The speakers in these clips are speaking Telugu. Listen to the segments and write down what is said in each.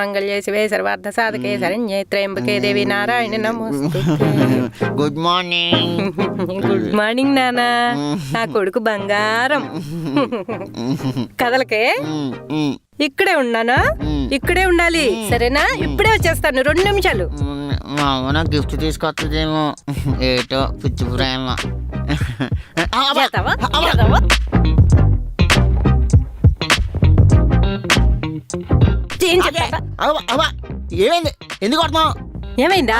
మంగళ్యే శివే సర్వార్థ సాధకే శరణ్యే త్రయంబకే దేవి నారాయణ నమోస్తు గుడ్ మార్నింగ్ గుడ్ మార్నింగ్ నానా. నా కొడుకు బంగారం. కదలకే. ఇక్కడే ఉన్నానా? ఇక్కడే ఉండాలి. సరేనా? ఇప్పుడే వచ్చేస్తాను రెండు నిమిషాలు. మా అమ్మ గిఫ్ట్ తీసుకొస్తుందేమో ఏటో పిచ్చి ప్రేమ. ఏమైంది? ఎందుకు కొడుతున్నావు? ఏమైందా?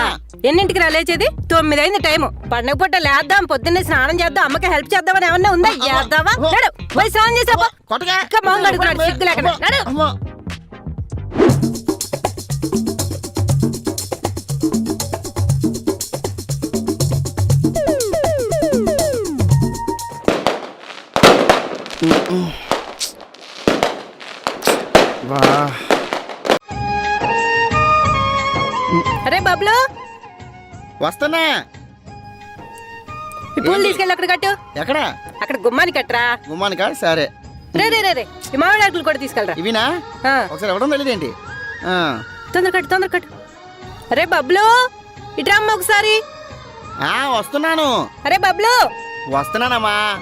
ఎన్నింటికి రా లేచేది? తొమ్మిది అయింది టైము పండగ పూట లేద్దాం పొద్దున్నే స్నానం చేద్దాం అమ్మకి హెల్ప్ చేద్దామని ఏమన్నా ఉందా? చేద్దామా? నడు పోయి స్నానం చేసాపో. కొట్టగా ఇంకా మొహం కడుగుతున్నాడు, సిగ్గు లేకుండా. నడు. అమ్మా. వా. అరే బబ్లు. వస్తానా ఈ పూలు తీసుకెళ్ళి అక్కడ కట్టు. ఎక్కడ? అక్కడ గుమ్మాని కట్టరా. గుమ్మానికా సరే. రే రే రే రే. ఈ మామిడి ఆకులు కూడా తీసుకెళ్ళరా. ఇవినా? ఆ, ఒకసారి ఇవ్వడం తెలియదేంటి? ఆ. తొందర కట్టు తొందర కట్టు. అరే బబ్లు ఇట్రా అమ్మ ఒకసారి. ఆ, వస్తున్నాను. అరే బబ్లు. వస్తున్నానమ్మా.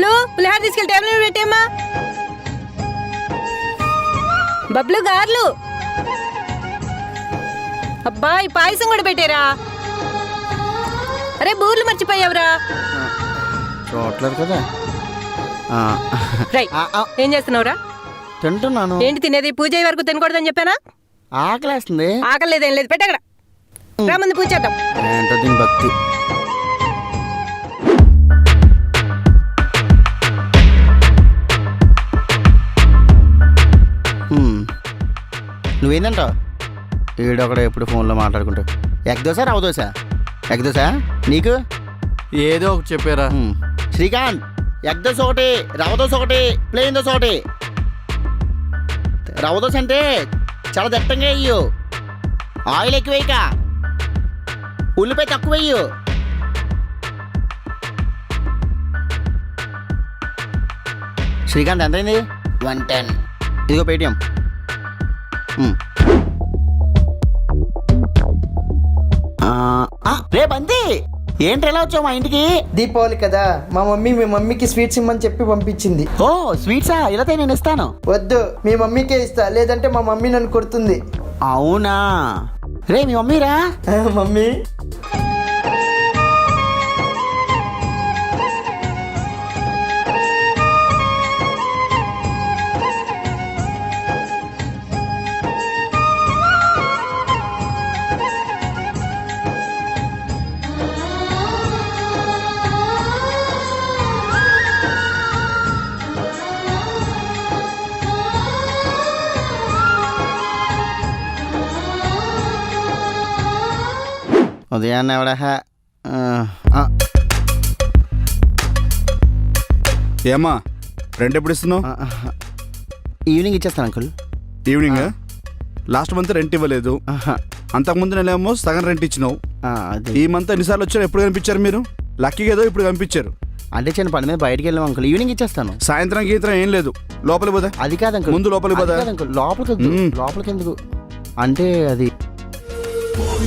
బబ్లు పులిహార తీసుకెళ్ళి పెట్టేమ్మా బబ్లు గార్లు. అబ్బా ఈ పాయసం కూడా పెట్టారా. అరే బూర్లు మర్చిపోయావురా. చూడట్లేదు కదా. రై ఏం చేస్తున్నావురా? తింటున్నాను. ఏంటి తినేది? పూజ అయ్యే వరకు తినకూడదని చెప్పానా? ఆకలేస్తుంది. ఆకలి లేదు. ఏం లేదు పెట్టక్కడ రా ముందు పూజ చేద్దాం. ఏంటో దీని భక్తి. నువ్వేందంటావు? ఈడొకడ ఎప్పుడు ఫోన్లో మాట్లాడుకుంటావు ఎగ్ దోశ రవ దోశ ఎగ్ దోశ నీకు? ఏదో ఒకటి చెప్పారా. శ్రీకాంత్ ఎగ్ దోశ ఒకటి రవ దోశ ఒకటి ప్లెయిన్ దోశ ఒకటి. రవ దోశ అంటే చాలా దట్టంగా వేయు. ఆయిల్ ఎక్కువ వేయక. ఉల్లిపాయ తక్కువ వేయు. శ్రీకాంత్ ఎంతైంది? One ten. ఇదిగో పేటిఎం. రే బంతి! ఏంటి ఎలా వచ్చావు మా ఇంటికి? దీపావళి కదా. మా మమ్మీ మీ మమ్మీకి స్వీట్స్ ఇమ్మని చెప్పి పంపించింది. ఓ స్వీట్సా? ఇలా నేను ఇస్తాను. వద్దు మీ మమ్మీకే ఇస్తా. లేదంటే మా మమ్మీ నన్ను కొడుతుంది. అవునా? రే మీ మమ్మీరా? మమ్మీ. ఉదయాన్నే ఎవడ ఏమ్మా రెంట్ ఎప్పుడు ఇస్తున్నావు ఈవినింగ్ ఇచ్చేస్తాను uncle evening last month rent ఇవ్వలేదు అంతకుముందు నెలేమో సగం రెంట్ ఇచ్చినావు అది ఈ మంత్ ఎన్నిసార్లు వచ్చారు ఎప్పుడు కనిపించారు మీరు లక్కీగా ఏదో ఇప్పుడు కనిపించారు అంటే చిన్న పని మీద బయటికి వెళ్ళాం అంకుల్ ఈవినింగ్ ఇచ్చేస్తాను సాయంత్రం గీత్రం ఏం లేదు లోపలి పోదా అది కాదు అంకుల్ ముందు లోపలికి పద. అంకుల్ లోపలికి. లోపలికి ఎందుకు అంటే అది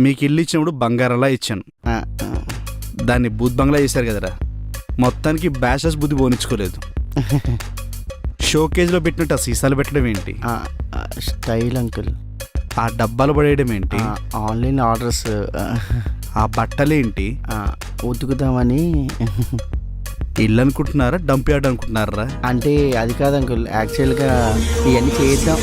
మీకు ఇల్లు ఇచ్చినప్పుడు బంగారంలా ఇచ్చాను. దాన్ని బూత్ బంగ్లా చేశారు కదరా. మొత్తానికి బ్యాషెస్ బుద్ధి పోనిచ్చుకోలేదు. షోకేజ్లో పెట్టినట్టు ఆ సీసాలు పెట్టడం ఏంటి? Style uncle. ఆ డబ్బాలు పడేయడం ఏంటి? ఆ, ఆన్లైన్ ఆర్డర్స్ ఆ, బట్టలేంటి ఆ, ఉతుకుదామని. ఇల్లు అనుకుంటున్నారా డంప్ యార్డ్ అనుకుంటున్నారా? అంటే అది కాదు అంకుల్ యాక్చువల్గా ఇవన్నీ చేద్దాం.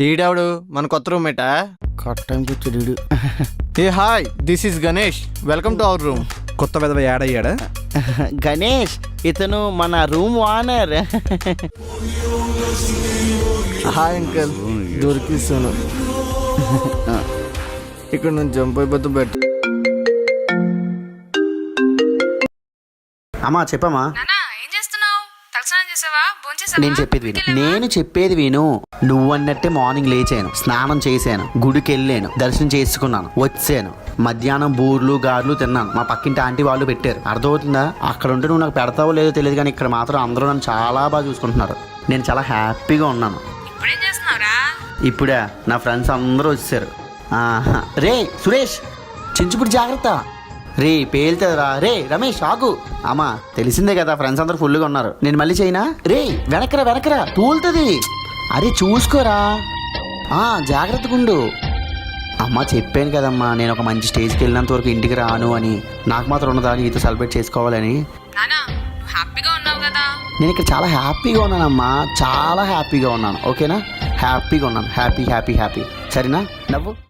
ఈడావుడు మన కొత్త రూమ్మేటా? కట్ టైం కూర్చోడు ఏ hi this is Ganesh. Welcome to our room. కొత్త విధవ యాడ్ అయ్యాడా? గణేష్ ఇతను మన రూమ్ ఓనర్. Hi uncle దొరికిస్తాను. ఇక్కడ నుంచి జంప్ అయిపోతే బెటర్. అమ్మా చెప్పమ్మా. నానా ఏం చేస్తున్నావు? తలస్నానం చేసావా? భోంచేసావా? నేను చెప్పేది విను. నేను చెప్పేది విను. నువ్వు అన్నట్టే మార్నింగ్ లేచాను. స్నానం చేశాను. గుడికి వెళ్ళాను దర్శనం చేసుకున్నాను. వచ్చాను. మధ్యాహ్నం బూర్లు గార్లు తిన్నాను. మా పక్కింటి ఆంటీ వాళ్ళు పెట్టారు. అర్థమవుతుందా? అక్కడ ఉంటే నువ్వు నాకు పెడతావో లేదో తెలియదు కానీ ఇక్కడ మాత్రం అందరూ నన్ను చాలా బాగా చూసుకుంటున్నారు. నేను చాలా హ్యాపీగా ఉన్నాను. ఇప్పుడేం నా ఫ్రెండ్స్ అందరూ వచ్చారు. రే సురేష్! చించుపుడు జాగ్రత్త. రే పేలుతుందిరా. రే రమేష్ ఆగు. అమ్మా తెలిసిందే కదా ఫ్రెండ్స్ అందరూ ఫుల్గా ఉన్నారు. నేను మళ్ళీ చేయనా? రే వెనకరా వెనకరా తూలుతుంది. అరే చూసుకోరా. ఆ, జాగ్రత్తగా ఉండు. అమ్మ చెప్పాను కదమ్మా నేను ఒక మంచి స్టేజ్కి వెళ్ళినంత వరకు ఇంటికి రాను అని. నాకు మాత్రం ఉన్నదా నీతో సెలబ్రేట్ చేసుకోవాలని. హ్యాపీగా ఉన్నావు కదా. నేను ఇక్కడ చాలా హ్యాపీగా ఉన్నానమ్మా. చాలా హ్యాపీగా ఉన్నాను. ఓకేనా? హ్యాపీగా ఉన్నాను. Happy happy happy. సరేనా? నవ్వు.